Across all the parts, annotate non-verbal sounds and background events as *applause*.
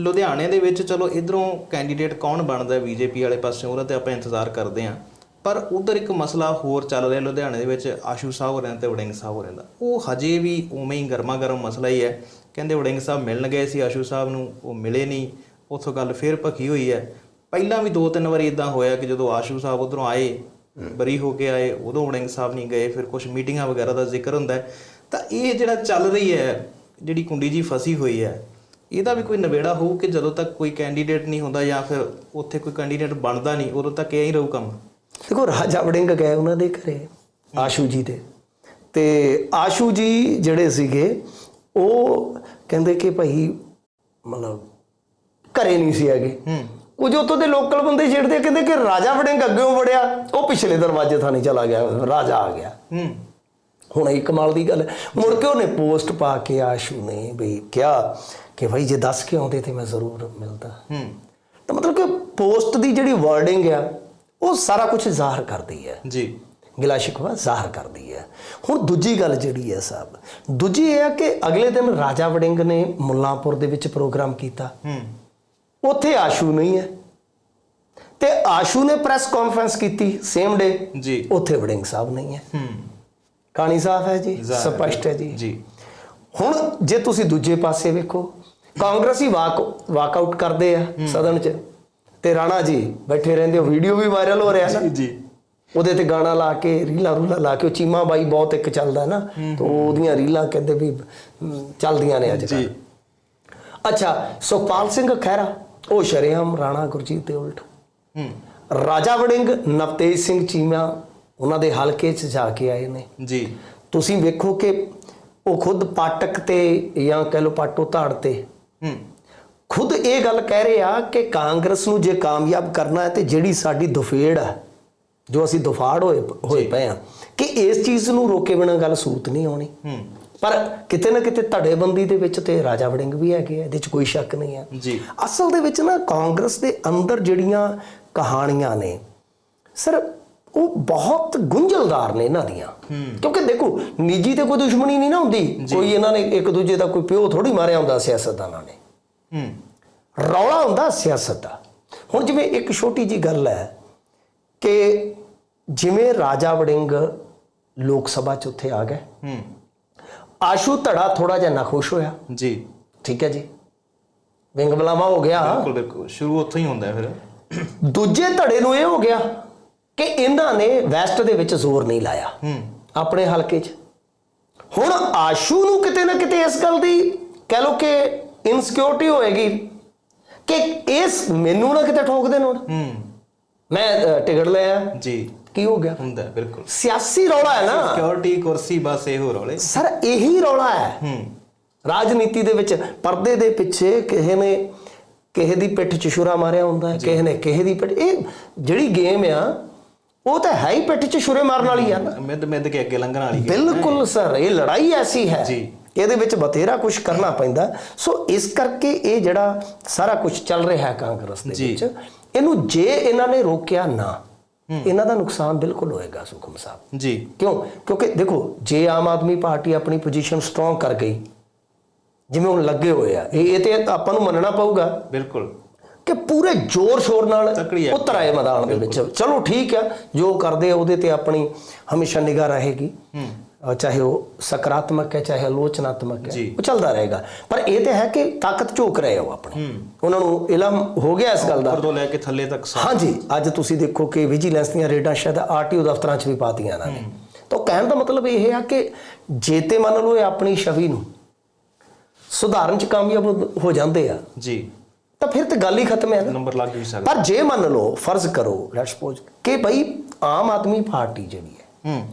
ਲੁਧਿਆਣੇ ਦੇ ਵਿੱਚ ਚਲੋ ਇਧਰੋਂ ਕੈਂਡੀਡੇਟ ਕੌਣ ਬਣਦਾ ਬੀਜੇਪੀ ਵਾਲੇ ਪਾਸੇ ਉਹਦਾ ਤੇ ਆਪਾਂ ਇੰਤਜ਼ਾਰ ਕਰਦੇ ਆਂ ਪਰ ਉਧਰ ਇੱਕ ਮਸਲਾ ਹੋਰ ਚੱਲ ਰਿਹਾ ਲੁਧਿਆਣੇ ਦੇ ਵਿੱਚ, ਆਸ਼ੂ ਸਾਹਿਬ ਹੋ ਰਹਿੰਦੇ ਤੇ ਵੜਿੰਗ ਸਾਹਿਬ ਹੋ ਦਾ। ਉਹ ਹਜੇ ਵੀ ਉਵੇਂ ਹੀ ਗਰਮਾ ਗਰਮ ਮਸਲਾ ਹੀ ਹੈ। ਕਹਿੰਦੇ ਵੜਿੰਗ ਸਾਹਿਬ ਮਿਲਣ ਗਏ ਸੀ ਆਸ਼ੂ ਸਾਹਿਬ ਨੂੰ, ਉਹ ਮਿਲੇ ਨਹੀਂ। ਉੱਥੋਂ ਗੱਲ ਫੇਰ ਭਖੀ ਹੋਈ ਹੈ। ਪਹਿਲਾਂ ਵੀ ਦੋ ਤਿੰਨ ਵਾਰੀ ਇਦਾਂ ਹੋਇਆ ਕਿ ਜਦੋਂ ਆਸ਼ੂ ਸਾਹਿਬ ਉਧਰੋਂ ਆਏ, ਬਰੀ ਹੋ ਕੇ ਆਏ, ਉਦੋਂ ਵੜਿੰਗ ਸਾਹਿਬ ਨਹੀਂ ਗਏ, ਫਿਰ ਕੁਝ ਮੀਟਿੰਗਾਂ ਵਗੈਰਾ ਦਾ ਜ਼ਿਕਰ ਹੁੰਦਾ ਤਾਂ ਇਹ ਜਿਹੜਾ ਚੱਲ ਰਹੀ ਹੈ, ਜਿਹੜੀ ਕੁੰਡੀ ਜੀ ਫਸੀ ਹੋਈ ਹੈ ਇਹਦਾ ਵੀ ਕੋਈ ਨਵੇੜਾ ਹੋਊ ਕਿ ਜਦੋਂ ਤੱਕ ਕੋਈ ਕੈਂਡੀਡੇਟ ਨਹੀਂ ਹੁੰਦਾ ਜਾਂ ਫਿਰ ਉੱਥੇ ਕੋਈ ਕੈਂਡੀਡੇਟ ਬਣਦਾ ਨਹੀਂ ਉਦੋਂ ਤੱਕ ਇਹ ਹੀ ਰਹੂ ਕੰਮ। ਦੇਖੋ ਰਾਜਾ ਵੜਿੰਗ ਗਏ ਉਹਨਾਂ ਦੇ ਘਰੇ ਆਸ਼ੂ ਜੀ ਦੇ। ਤੇ ਆਸ਼ੂ ਜੀ ਜਿਹੜੇ ਸੀਗੇ ਉਹ ਕਹਿੰਦੇ ਕਿ ਭਾਈ ਮਤਲਬ ਘਰੇ ਨਹੀਂ ਸੀ ਹੈਗੇ। ਕੁਝ ਉੱਥੋਂ ਦੇ ਲੋਕਲ ਬੰਦੇ ਛੇੜਦੇ ਕਹਿੰਦੇ ਕਿ ਰਾਜਾ ਵੜਿੰਗ ਅੱਗੇੋਂ ਵੜਿਆ ਉਹ ਪਿਛਲੇ ਦਰਵਾਜ਼ੇ ਥਾਣੀ ਚਲਾ ਗਿਆ ਰਾਜਾ ਆ ਗਿਆ। ਹੂੰ। ਹੁਣ ਇਹ ਕਮਾਲ ਦੀ ਗੱਲ ਹੈ। ਮੁੜ ਕੇ ਉਹਨੇ ਪੋਸਟ ਪਾ ਕੇ ਆਸ਼ੂ ਨੇ ਵੀ ਕਿਹਾ ਕਿ ਭਾਈ ਜੇ ਦੱਸ ਕੇ ਆਉਂਦੇ ਤੇ ਮੈਂ ਜ਼ਰੂਰ ਮਿਲਦਾ। ਹੂੰ। ਤਾਂ ਮਤਲਬ ਕਿ ਪੋਸਟ ਦੀ ਜਿਹੜੀ ਵਰਡਿੰਗ ਆ ਉਹ ਸਾਰਾ ਕੁਝ ਜ਼ਾਹਰ ਕਰਦੀ ਹੈ। ਜੀ। ਗਿਲਾ ਸ਼ਿਕਵਾ ਜ਼ਾਹਰ ਕਰਦੀ ਹੈ। ਹੁਣ ਦੂਜੀ ਗੱਲ ਜਿਹੜੀ ਹੈ ਸਾਹਿਬ ਦੂਜੀ ਇਹ ਹੈ ਕਿ ਅਗਲੇ ਦਿਨ ਰਾਜਾ ਵੜਿੰਗ ਨੇ ਮੁੱਲਾਂਪੁਰ ਦੇ ਵਿੱਚ ਪ੍ਰੋਗਰਾਮ ਕੀਤਾ। ਹੂੰ। ਉੱਥੇ ਆਸ਼ੂ ਨਹੀਂ ਹੈ। ਤੇ ਆਸ਼ੂ ਨੇ ਪ੍ਰੈਸ ਕਾਨਫਰੰਸ ਕੀਤੀ ਸੇਮ ਡੇ ਜੀ। ਉੱਥੇ ਵੜਿੰਗ ਸਾਹਿਬ ਨਹੀਂ ਹੈ। ਹੂੰ। ਕਹਾਣੀ ਸਾਫ਼ ਹੈ ਜੀ ਸਪਸ਼ਟ ਹੈ ਜੀ। ਜੀ। ਹੁਣ ਜੇ ਤੁਸੀਂ ਦੂਜੇ ਪਾਸੇ ਵੇਖੋ ਕਾਂਗਰਸੀ ਵਾਕ ਵਾਕਆਊਟ ਕਰਦੇ ਆ ਸਦਨ 'ਚ। ਤੇ ਰਾਣਾ ਜੀ ਬੈਠੇ ਰਹਿੰਦੇ ਹੋ ਵੀਡੀਓ ਵੀ ਵਾਇਰਲ ਹੋ ਰਿਹਾ ਨਾ। ਜੀ ਉਹਦੇ ਤੇ ਗਾਣਾ ਲਾ ਕੇ ਰੀਲਾ ਰੂਲਾ ਲਾ ਕੇ ਉਹ ਚੀਮਾ ਬਾਈ ਬਹੁਤ ਇੱਕ ਚੱਲਦਾ ਨਾ। ਤੇ ਉਹਦੀਆਂ ਰੀਲਾਂ ਕਹਿੰਦੇ ਵੀ ਚੱਲਦੀਆਂ ਨੇ ਅੱਜ ਜੀ। ਕੱਲ੍ਹ। ਅੱਛਾ ਸੁਖਪਾਲ ਸਿੰਘ ਖਹਿਰਾ ਉਹ ਸ਼ਰੇਆਮ ਰਾਣਾ ਗੁਰਜੀਤ ਦੇ ਉਲਟ। ਹੂੰ। ਰਾਜਾ ਵੜਿੰਗ ਨਵਤੇਜ ਸਿੰਘ ਚੀਮਾ ਉਹਨਾਂ ਦੇ ਹਲਕੇ 'ਚ ਜਾ ਕੇ ਆਏ ਨੇ। ਜੀ। ਤੁਸੀਂ ਵੇਖੋ ਕਿ ਉਹ ਖੁਦ ਪਾਟਕ ਤੇ ਜਾਂ ਕਹਿ ਲਓ ਪਾਟੋ ਧਾੜ ਤੇ ਹੂੰ। ਖੁਦ ਇਹ ਗੱਲ ਕਹਿ ਰਹੇ ਆ ਕਿ ਕਾਂਗਰਸ ਨੂੰ ਜੇ ਕਾਮਯਾਬ ਕਰਨਾ ਹੈ ਤੇ ਜਿਹੜੀ ਸਾਡੀ ਦੁਫੇੜ ਹੈ ਜੋ ਅਸੀਂ ਦੁਫਾੜ ਹੋਏ ਹੋਏ ਪਏ ਆ ਕਿ ਇਸ ਚੀਜ਼ ਨੂੰ ਰੋਕੇ ਬਿਨਾਂ ਗੱਲ ਸੂਤ ਨਹੀਂ ਆਉਣੀ। ਹੂੰ। ਪਰ ਕਿਤੇ ਨਾ ਕਿਤੇ ਧੜੇਬੰਦੀ ਦੇ ਵਿੱਚ ਤੇ ਰਾਜਾ ਵੜਿੰਗ ਵੀ ਹੈਗੇ ਆ ਇਹਦੇ 'ਚ ਕੋਈ ਸ਼ੱਕ ਨਹੀਂ ਹੈ ਜੀ। ਅਸਲ ਦੇ ਵਿੱਚ ਨਾ ਕਾਂਗਰਸ ਦੇ ਅੰਦਰ ਜਿਹੜੀਆਂ ਕਹਾਣੀਆਂ ਨੇ ਸਰ ਉਹ ਬਹੁਤ ਗੁੰਝਲਦਾਰ ਨੇ ਇਹਨਾਂ ਦੀਆਂ। ਕਿਉਂਕਿ ਦੇਖੋ ਨਿੱਜੀ ਤੇ ਕੋਈ ਦੁਸ਼ਮਣੀ ਨਹੀਂ ਨਾ ਹੁੰਦੀ। ਕੋਈ ਇਹਨਾਂ ਨੇ ਇੱਕ ਦੂਜੇ ਦਾ ਕੋਈ ਪਿਓ ਥੋੜੀ ਮਾਰਿਆ ਹੁੰਦਾ ਸਿਆਸਤਦਾਨਾਂ ਨੇ। ਹੂੰ। ਰੌਲਾ ਹੁੰਦਾ ਸਿਆਸਤ ਦਾ। ਹੁਣ ਜਿਵੇਂ ਇੱਕ ਛੋਟੀ ਜੀ ਗੱਲ ਹੈ ਕਿ ਜਿਵੇਂ ਰਾਜਾ ਵੜਿੰਗ ਲੋਕ ਸਭਾ ਚ ਉੱਥੇ ਆ ਗਏ। ਹੂੰ। ਆਸ਼ੂ ਧੜਾ ਥੋੜਾ ਜਿਹਾ ਨਾਖੁਸ਼ ਹੋਇਆ। ਜੀ। ਠੀਕ ਹੈ ਜੀ। ਵਿੰਗ ਬਲਾਵਾ ਹੋ ਗਿਆ। ਬਿਲਕੁਲ ਬਿਲਕੁਲ। ਸ਼ੁਰੂ ਉੱਥੋਂ ਹੀ ਹੁੰਦਾ ਹੈ ਫਿਰ। ਦੂਜੇ ਧੜੇ ਨੂੰ ਇਹ ਹੋ ਗਿਆ ਕਿ ਇਹਨਾਂ ਨੇ ਵੈਸਟ ਦੇ ਵਿੱਚ ਜ਼ੋਰ ਨਹੀਂ ਲਾਇਆ। ਹੂੰ। ਆਪਣੇ ਹਲਕੇ 'ਚ। ਹੁਣ ਆਸ਼ੂ ਨੂੰ ਕਿਤੇ ਨਾ ਕਿਤੇ ਇਸ ਗੱਲ ਦੀ ਕਹਿ ਲੋ ਕਿ ਇਨਸਿਕਿਉਰਿਟੀ ਹੋਏਗੀ ਕਿ ਇਸ ਮੈਨੂੰ ਨਾ ਕਿਤੇ ਠੋਕ ਦੇਣ ਹੁਣ। ਹੂੰ। ਮੈਂ ਟਿਕਟ ਲਿਆ ਜੀ। ਕੀ ਹੋ ਗਿਆ? ਹੁੰਦਾ ਬਿਲਕੁਲ। ਸਿਆਸੀ ਰੌਲਾ ਹੈ ਨਾ। ਸਿਕਿਉਰਿਟੀ ਕੁਰਸੀ ਬਸ ਇਹੋ ਰੌਲੇ। ਸਰ ਇਹੀ ਰੌਲਾ ਹੈ। ਹੂੰ। ਰਾਜਨੀਤੀ ਦੇ ਵਿੱਚ ਪਰਦੇ ਦੇ ਪਿੱਛੇ ਕਿਸੇ ਨੇ ਕਿਸੇ ਦੀ ਪਿੱਠ 'ਚ ਛੁਰਾ ਮਾਰਿਆ ਹੁੰਦਾ ਹੈ ਕਿਸੇ ਨੇ ਕਿਸੇ ਦੀ ਪਿੱਠ। ਇਹ ਜਿਹੜੀ ਗੇਮ ਆ ਉਹ ਤਾਂ ਹੈ ਹੀ ਪਿੱਠ 'ਚ ਛੁਰੇ ਮਾਰਨ ਵਾਲੀ ਆ। ਨਾ ਮਿੱਧ ਮਿੱਧ ਕੇ ਅੱਗੇ ਲੰਘਣ ਵਾਲੀ। ਬਿਲਕੁਲ ਸਰ ਇਹ ਲੜਾਈ ਐਸੀ ਹੈ। ਜੀ। ਇਹਦੇ ਵਿੱਚ ਬਥੇਰਾ ਕੁਝ ਕਰਨਾ ਪੈਂਦਾ। ਸੋ ਇਸ ਕਰਕੇ ਇਹ ਜਿਹੜਾ ਸਾਰਾ ਕੁਝ ਚੱਲ ਰਿਹਾ ਹੈ ਕਾਂਗਰਸ ਦੇ। ਵਿੱਚ ਇਹਨੂੰ ਜੇ ਇਹਨਾਂ ਨੇ ਰੋਕਿਆ ਨਾ ਇਹਨਾਂ ਦਾ ਨੁਕਸਾਨ ਬਿਲਕੁਲ ਹੋਏਗਾ ਸੁਖਮ ਸਾਹਿਬ। ਜੀ। ਕਿਉਂ? ਕਿਉਂਕਿ ਦੇਖੋ ਜੇ ਆਮ ਆਦਮੀ ਪਾਰਟੀ ਆਪਣੀ ਪੋਜੀਸ਼ਨ ਸਟਰੋਂਗ ਕਰ ਗਈ ਜਿਵੇਂ ਹੁਣ ਲੱਗੇ ਹੋਏ ਆ ਇਹ ਇਹ ਤੇ ਆਪਾਂ ਨੂੰ ਮੰਨਣਾ ਪਊਗਾ। ਬਿਲਕੁਲ। ਕਿ ਪੂਰੇ ਜ਼ੋਰ ਸ਼ੋਰ ਨਾਲ ਹੈ। ਉਤਰ ਆਏ ਮੈਦਾਨ ਦੇ ਵਿੱਚ। ਚਲੋ ਠੀਕ ਆ ਜੋ ਕਰਦੇ ਆ ਉਹਦੇ ਤੇ ਆਪਣੀ ਹਮੇਸ਼ਾ ਨਿਗਾਹ ਰਹੇਗੀ। ਚਾਹੇ ਉਹ ਸਕਾਰਾਤਮਕ ਹੈ ਚਾਹੇ ਆਲੋਚਨਾਤਮਕ ਹੈ। ਉਹ ਚੱਲਦਾ ਰਹੇਗਾ। ਪਰ ਇਹ ਤੇ ਹੈ ਕਿ ਤਾਕਤ ਝੋਕ ਰਹੇ ਹੋ ਆਪਣੀ। ਉਹਨਾਂ ਨੂੰ ਇਲਮ ਹੋ ਗਿਆ ਇਸ ਗੱਲ ਦਾ। ਉੱਪਰ ਤੋਂ ਲੈ ਕੇ ਥੱਲੇ ਤੱਕ ਹਾਂਜੀ ਅੱਜ ਤੁਸੀਂ ਦੇਖੋ ਕਿ ਵਿਜੀਲੈਂਸ ਦੀਆਂ ਰੇਡਾਂ ਸ਼ਾਇਦ ਆਰਟੀਓ ਦਫ਼ਤਰਾਂ 'ਚ ਵੀ ਪਾਤੀਆਂ ਇਹਨਾਂ ਨੇ। ਤਾਂ ਕਹਿਣ ਦਾ ਮਤਲਬ ਇਹ ਆ ਕਿ ਜੇ ਤੇ ਮੰਨ ਲਓ ਇਹ ਆਪਣੀ ਛਵੀ ਨੂੰ ਸੁਧਾਰਨ 'ਚ ਕਾਮਯਾਬ ਹੋ- ਹੋ ਜਾਂਦੇ ਆ ਜੀ। ਤਾਂ ਫਿਰ ਤੇ ਗੱਲ ਹੀ ਖਤਮ ਹੈ ਨਾ। ਨੰਬਰ ਲੱਗ ਵੀ ਸਕਦਾ। ਪਰ ਜੇ ਮੰਨ ਲਓ ਫਰਜ਼ ਕਰੋ ਲੈਟਸ ਸਪੋਜ਼ ਕਿ ਭਾਈ ਆਮ ਆਦਮੀ ਪਾਰਟੀ ਜਿਹੜੀ ਹੈ ਹੂੰ।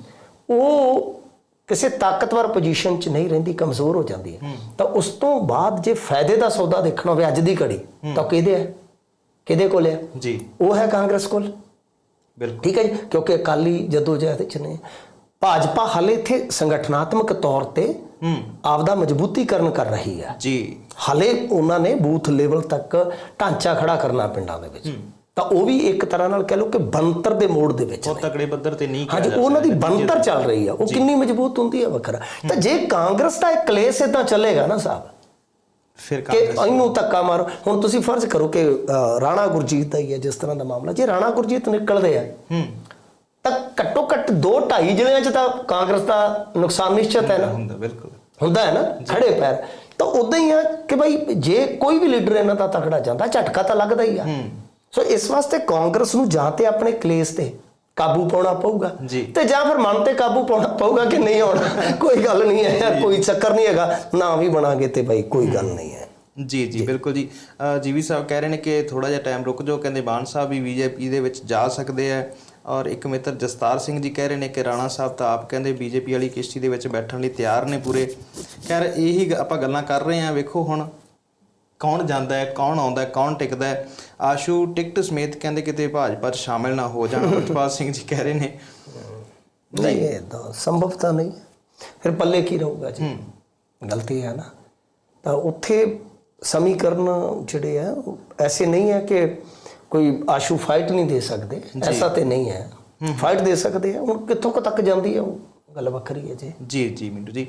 ਉਹ ਕਿਸੇ ਤਾਕਤਵਰ ਪੋਜੀਸ਼ਨ 'ਚ ਨਹੀਂ ਰਹਿੰਦੀ ਕਮਜ਼ੋਰ ਹੋ ਜਾਂਦੀ ਹੈ। ਤਾਂ ਉਸ ਤੋਂ ਬਾਅਦ ਜੇ ਫਾਇਦੇ ਦਾ ਸੌਦਾ ਦੇਖਣਾ ਹੋਵੇ ਅੱਜ ਦੀ ਘੜੀ ਤਾਂ ਕਿਹਦੇ ਹੈ? ਕਿਹਦੇ ਕੋਲ ਹੈ? ਜੀ। ਉਹ ਹੈ ਕਾਂਗਰਸ ਕੋਲ। ਬਿਲਕੁਲ। ਠੀਕ ਹੈ ਜੀ? ਕਿਉਂਕਿ ਅਕਾਲੀ ਜਦੋਂ ਜਹਿਦ ਚ ਨੇ। ਭਾਜਪਾ ਹਾਲੇ ਇੱਥੇ ਸੰਗਠਨਾਤਮਕ ਤੌਰ ਤੇ ਹੂੰ। ਆਪਦਾ ਮਜ਼ਬੂਤੀਕਰਨ ਕਰ ਰਹੀ ਹੈ। ਜੀ। ਹਾਲੇ ਉਹਨਾਂ ਨੇ ਬੂਥ ਲੈਵਲ ਤੱਕ ਢਾਂਚਾ ਖੜਾ ਕਰਨਾ ਪਿੰਡਾਂ ਦੇ ਵਿੱਚ। ਤਾਂ ਉਹ ਵੀ ਇੱਕ ਤਰ੍ਹਾਂ ਨਾਲ ਕਹਿ ਲਓ ਕਿ ਬੰਤਰ ਦੇ ਮੋੜ ਦੇ ਵਿੱਚ ਬਹੁਤ ਤਕੜੇ ਪੱਧਰ ਤੇ ਨਹੀਂ ਹਾਂਜੀ ਉਹਨਾਂ ਦੀ। ਬੰਤਰ ਚੱਲ ਰਹੀ ਆ ਉਹ ਕਿੰਨੀ ਮਜ਼ਬੂਤ ਹੁੰਦੀ ਹੈ ਵੱਖਰਾ। ਤਾਂ ਜੇ ਕਾਂਗਰਸ ਦਾ ਇੱਕ ਕਲੇਸ਼ ਇਦਾਂ ਚੱਲੇਗਾ ਨਾ ਸਾਹਿਬ। ਫਿਰ ਕਿ ਇਹਨੂੰ ਧੱਕਾ ਮਾਰੋ। ਹੁਣ ਤੁਸੀਂ ਫਰਜ਼ ਕਰੋ ਕਿ ਰਾਣਾ ਗੁਰਜੀਤ ਦਾ ਹੀ ਹੈ ਜਿਸ ਤਰ੍ਹਾਂ ਦਾ ਮਾਮਲਾ। ਜੇ ਰਾਣਾ ਗੁਰਜੀਤ ਨਿਕਲਦੇ ਆ ਹੂੰ। ਤਾਂ ਘੱਟੋ ਘੱਟ 2 2.5 ਜ਼ਿਲ੍ਹਿਆਂ 'ਚ ਤਾਂ ਕਾਂਗਰਸ ਦਾ ਨੁਕਸਾਨ ਨਿਸ਼ਚਿਤ ਹੈ ਨਾ? ਹੁੰਦਾ ਬਿਲਕੁਲ। ਹੁੰਦਾ ਹੈ ਨਾ? ਖੜੇ ਪੈਰ। ਤਾਂ ਉਦਾਂ ਹੀ ਆ ਕਿ ਭਾਈ ਜੇ ਕੋਈ ਵੀ ਲੀਡਰ ਇਹਨਾਂ ਦਾ ਤਕੜਾ ਜਾਂਦਾ ਝਟਕਾ ਤਾਂ ਲੱਗਦਾ ਹੀ ਆ। ਸੋ ਇਸ ਵਾਸਤੇ ਕਾਂਗਰਸ ਨੂੰ ਜਾਂ ਤੇ ਆਪਣੇ ਕਲੇਸ਼ ਤੇ ਕਾਬੂ ਪਾਉਣਾ ਪਊਗਾ। ਤੇ ਜਾਂ ਫਿਰ ਮਨ ਤੇ ਕਾਬੂ ਪਾਉਣਾ ਪਊਗਾ ਕਿ ਨਹੀਂ ਆਉਣਾ। *laughs* ਕੋਈ ਗੱਲ ਨਹੀਂ ਹੈ ਕੋਈ ਚੱਕਰ ਨਹੀਂ ਹੈਗਾ। ਨਾ ਵੀ ਬਣਾਗੇ ਤੇ ਭਾਈ ਕੋਈ ਗੱਲ ਨਹੀਂ ਹੈ। ਜੀ ਜੀ ਬਿਲਕੁਲ ਜੀ। ਜੀਵੀ ਸਾਹਿਬ ਕਹਿ ਰਹੇ ਨੇ ਕਿ ਥੋੜਾ ਜਿਹਾ ਟਾਈਮ ਰੁਕ ਜਾਓ। ਕਹਿੰਦੇ ਬਾਣ ਸਾਹਿਬ ਵੀ ਬੀਜੇਪੀ ਦੇ ਵਿੱਚ ਜਾ ਸਕਦੇ ਆ। ਔਰ ਇੱਕ ਮਿੱਤਰ ਜਸਤਾਰ ਸਿੰਘ ਜੀ ਕਹਿ ਰਹੇ ਨੇ ਕਿ ਰਾਣਾ ਸਾਹਿਬ ਤਾਂ ਆਪ ਕਹਿੰਦੇ ਬੀਜੇਪੀ ਵਾਲੀ ਕਿਸ਼ਤੀ ਦੇ ਵਿੱਚ ਬੈਠਣ ਲਈ ਤਿਆਰ ਨੇ ਪੂਰੇ। ਖੈਰ ਇਹੀ ਆਪਾਂ ਗੱਲਾਂ ਕਰ ਰਹੇ ਆ ਵੇਖੋ ਹੁਣ ਕੌਣ ਜਾਂਦਾ ਹੈ ਕੌਣ ਆਉਂਦਾ ਹੈ ਕੌਣ ਟਿਕਦਾ ਹੈ। ਆਸ਼ੂ ਟਿਕਟ ਸਮੇਤ ਕਹਿੰਦੇ ਕਿਤੇ ਭਾਜਪਾ 'ਚ ਸ਼ਾਮਿਲ ਨਾ ਹੋ ਜਾਣ। *laughs* ਅਮਰਪਾਲ ਸਿੰਘ ਜੀ ਕਹਿ ਰਹੇ ਨੇ। ਨਹੀਂ ਇਹ ਤਾਂ ਸੰਭਵ ਤਾਂ ਨਹੀਂ। ਫਿਰ ਪੱਲੇ ਕੀ ਰਹੂਗਾ ਜੀ? ਗਲਤੀ ਹੈ ਨਾ। ਤਾਂ ਉੱਥੇ ਸਮੀਕਰਨ ਜਿਹੜੇ ਆ ਐਸੇ ਨਹੀਂ ਹੈ ਕਿ ਕੋਈ ਆਸ਼ੂ ਫਾਈਟ ਨਹੀਂ ਦੇ ਸਕਦੇ ਐਸਾ ਤੇ ਨਹੀਂ ਹੈ। ਫਾਈਟ ਦੇ ਸਕਦੇ ਆ ਹੁਣ ਕਿੱਥੋਂ ਕੁ ਤੱਕ ਜਾਂਦੀ ਹੈ ਉਹ ਗੱਲ ਵੱਖਰੀ ਹੈ ਜੀ। ਜੀ ਜੀ ਮਿੰਟੂ ਜੀ।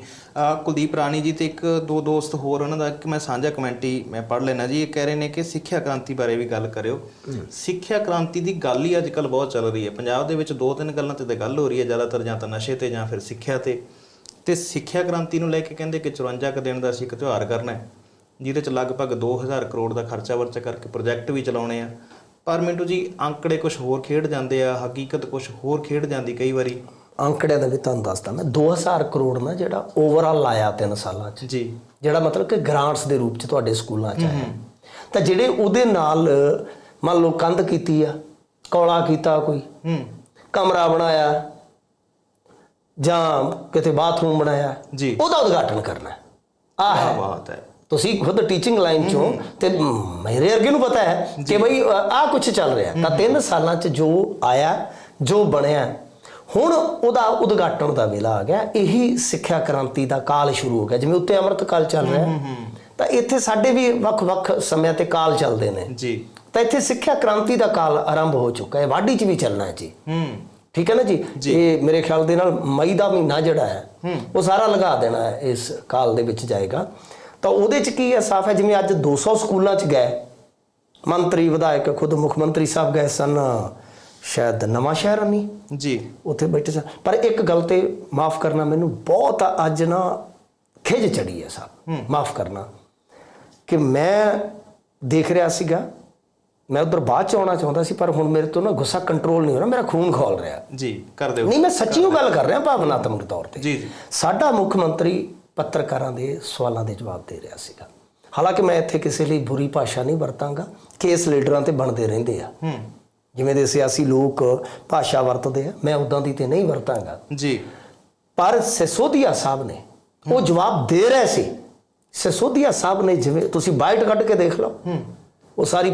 ਕੁਲਦੀਪ ਰਾਣੀ ਜੀ ਤੇ ਇੱਕ ਦੋ ਦੋਸਤ ਹੋਰ ਉਹਨਾਂ ਦਾ ਇੱਕ ਮੈਂ ਸਾਂਝਾ ਕਮੈਂਟ ਮੈਂ ਪੜ੍ਹ ਲੈਣਾ ਜੀ ਇਹ ਕਹਿ ਰਹੇ ਨੇ ਕਿ ਸਿੱਖਿਆ ਕ੍ਰਾਂਤੀ ਬਾਰੇ ਵੀ ਗੱਲ ਕਰਿਓ। ਸਿੱਖਿਆ ਕ੍ਰਾਂਤੀ ਦੀ ਗੱਲ ਹੀ ਅੱਜ ਕੱਲ ਬਹੁਤ ਚੱਲ ਰਹੀ ਹੈ। ਪੰਜਾਬ ਦੇ ਵਿੱਚ ਦੋ ਤਿੰਨ ਗੱਲਾਂ ਤੇ ਤਾਂ ਗੱਲ ਹੋ ਰਹੀ ਹੈ ਜ਼ਿਆਦਾਤਰ ਜਾਂ ਤਾਂ ਨਸ਼ੇ ਤੇ ਜਾਂ ਫਿਰ ਸਿੱਖਿਆ ਤੇ। ਤੇ ਸਿੱਖਿਆ ਕ੍ਰਾਂਤੀ ਨੂੰ ਲੈ ਕੇ ਕਹਿੰਦੇ ਕਿ 54 ਕੁ ਦਿਨ ਦਾ ਅਸੀਂ ਇੱਕ ਤਿਉਹਾਰ ਕਰਨਾ ਹੈ ਜਿਹਦੇ ਚ ਲਗਭਗ 2000 ਕਰੋੜ ਦਾ ਖਰਚਾ ਵਰਚਾ ਕਰਕੇ ਪ੍ਰੋਜੈਕਟ ਵੀ ਚਲਾਉਣੇ ਆ। ਪਰ ਮਿੰਟੂ ਜੀ ਅੰਕੜੇ ਕੁਝ ਹੋਰ ਖੇਡ ਜਾਂਦੇ ਆ ਹਕੀਕਤ ਕੁਝ ਹੋਰ ਖੇਡ ਜਾਂਦੀ ਕਈ ਵਾਰੀ। ਅੰਕੜਿਆਂ ਦਾ ਵੀ ਤੁਹਾਨੂੰ ਦੱਸਦਾ ਮੈਂ 2000 ਕਰੋੜ ਨਾ ਜਿਹੜਾ ਓਵਰਆਲ ਲਾਇਆ ਤਿੰਨ ਸਾਲਾਂ 'ਚ। ਜੀ। ਜਿਹੜਾ ਮਤਲਬ ਕਿ ਗ੍ਰਾਂਟਸ ਦੇ ਰੂਪ 'ਚ ਤੁਹਾਡੇ ਸਕੂਲਾਂ 'ਚ ਆਇਆ। ਤਾਂ ਜਿਹੜੇ ਉਹਦੇ ਨਾਲ ਮੰਨ ਲਓ ਕੰਧ ਕੀਤੀ ਆ ਕੌਲਾ ਕੀਤਾ ਕੋਈ ਹੂੰ। ਕਮਰਾ ਬਣਾਇਆ ਜਾਂ ਕਿਤੇ ਬਾਥਰੂਮ ਬਣਾਇਆ ਜੀ। ਉਹਦਾ ਉਦਘਾਟਨ ਕਰਨਾ ਆਹ ਬਾਤ ਹੈ। ਤੁਸੀਂ ਖੁਦ ਟੀਚਿੰਗ ਲਾਈਨ ਚੋਂ ਤੇ ਮੇਰੇ ਵਰਗੇ ਨੂੰ ਪਤਾ ਹੈ ਕਿ ਬਈ ਆਹ ਕੁਝ ਚੱਲ ਰਿਹਾ। ਤਾਂ ਤਿੰਨ ਸਾਲਾਂ 'ਚ ਜੋ ਆਇਆ ਜੋ ਬਣਿਆ ਹੁਣ ਉਹਦਾ ਉਦਘਾਟਨ ਦਾ ਵੇਲਾ ਆ ਗਿਆ। ਇਹੀ ਸਿੱਖਿਆ ਕ੍ਰਾਂਤੀ ਦਾ ਕਾਲ ਸ਼ੁਰੂ ਹੋ ਗਿਆ। ਜਿਵੇਂ ਉੱਤੇ ਅੰਮ੍ਰਿਤ ਕਾਲ ਚੱਲ ਰਿਹਾ ਤਾਂ ਇੱਥੇ ਸਾਡੇ ਵੀ ਵੱਖ-ਵੱਖ ਸਮਿਆਂ ਤੇ ਕਾਲ ਚੱਲਦੇ ਨੇ। ਜੀ। ਤਾਂ ਇੱਥੇ ਸਿੱਖਿਆ ਕ੍ਰਾਂਤੀ ਦਾ ਕਾਲ ਆਰੰਭ ਹੋ ਚੁੱਕਾ ਹੈ। ਵਾਢੀ 'ਚ ਵੀ ਚੱਲਣਾ ਹੈ ਜੀ। ਹੂੰ ਠੀਕ ਹੈ ਨਾ ਜੀ? ਇਹ ਮੇਰੇ ਖਿਆਲ ਦੇ ਨਾਲ ਮਈ ਦਾ ਮਹੀਨਾ ਜਿਹੜਾ ਹੈ ਉਹ ਸਾਰਾ ਲਗਾ ਦੇਣਾ ਹੈ ਇਸ ਕਾਲ ਦੇ ਵਿੱਚ ਜਾਏਗਾ। ਤਾਂ ਉਹਦੇ 'ਚ ਕੀ ਹੈ ਸਾਫ਼ ਹੈ? ਜਿਵੇਂ ਅੱਜ 200 ਸਕੂਲਾਂ 'ਚ ਗਏ। ਮੰਤਰੀ ਵਿਧਾਇਕ ਖੁਦ ਮੁੱਖ ਮੰਤਰੀ ਸਾਹਿਬ ਗਏ ਸਨ। ਸ਼ਾਇਦ ਨਵਾਂ ਸ਼ਹਿਰ ਨਹੀਂ ਜੀ। ਉੱਥੇ ਬੈਠੇ ਸਨ। ਪਰ ਇੱਕ ਗੱਲ ਤੇ ਮਾਫ ਕਰਨਾ ਮੈਨੂੰ ਬਹੁਤ ਅੱਜ ਨਾ ਖਿਜ ਚੜੀ ਹੈ। ਸਾਹਿਬ ਮਾਫ ਕਰਨਾ। ਕਿ ਮੈਂ ਦੇਖ ਰਿਹਾ ਸੀਗਾ ਮੈਂ ਉਧਰ ਬਾਅਦ ਚ ਆਉਣਾ ਚਾਹੁੰਦਾ ਸੀ ਪਰ ਹੁਣ ਮੇਰੇ ਤੋਂ ਨਾ ਗੁੱਸਾ ਕੰਟਰੋਲ ਨਹੀਂ ਹੋ ਰਿਹਾ ਮੇਰਾ ਖੂਨ ਖੌਲ ਰਿਹਾ। ਜੀ ਕਰ ਦਿਓ। ਨਹੀਂ ਮੈਂ ਸੱਚੀ ਉਹ ਗੱਲ ਕਰ ਰਿਹਾ ਭਾਵਨਾਤਮਕ ਤੌਰ ਤੇ। ਜੀ ਜੀ। ਸਾਡਾ ਮੁੱਖ ਮੰਤਰੀ ਪੱਤਰਕਾਰਾਂ ਦੇ ਸਵਾਲਾਂ ਦੇ ਜਵਾਬ ਦੇ ਰਿਹਾ ਸੀਗਾ। ਹਾਲਾਂਕਿ ਮੈਂ ਇੱਥੇ ਕਿਸੇ ਲਈ ਬੁਰੀ ਭਾਸ਼ਾ ਨਹੀਂ ਵਰਤਾਂਗਾ ਕੇਸ ਲੀਡਰਾਂ ਤੇ ਬਣਦੇ ਰਹਿੰਦੇ ਆ। ਹੂੰ। ਜਿਵੇਂ ਦੇ ਸਿਆਸੀ ਲੋਕ ਭਾਸ਼ਾ ਵਰਤਦੇ ਆ ਮੈਂ ਉਦਾਂ ਦੀ ਤੇ ਨਹੀਂ ਵਰਤਾਂਗਾ। ਜੀ। ਪਰ ਸਿਸੋਦੀਆ ਸਾਹਿਬ ਨੇ ਉਹ ਜਵਾਬ ਦੇ ਰਹੇ ਸੀ। ਸਿਸੋਦੀਆ ਸਾਹਿਬ ਨੇ ਜਿਵੇਂ ਤੁਸੀਂ ਬਾਈਟ ਕੱਢ ਕੇ ਦੇਖ ਲਓ। ਉਹ ਸਾਰੀ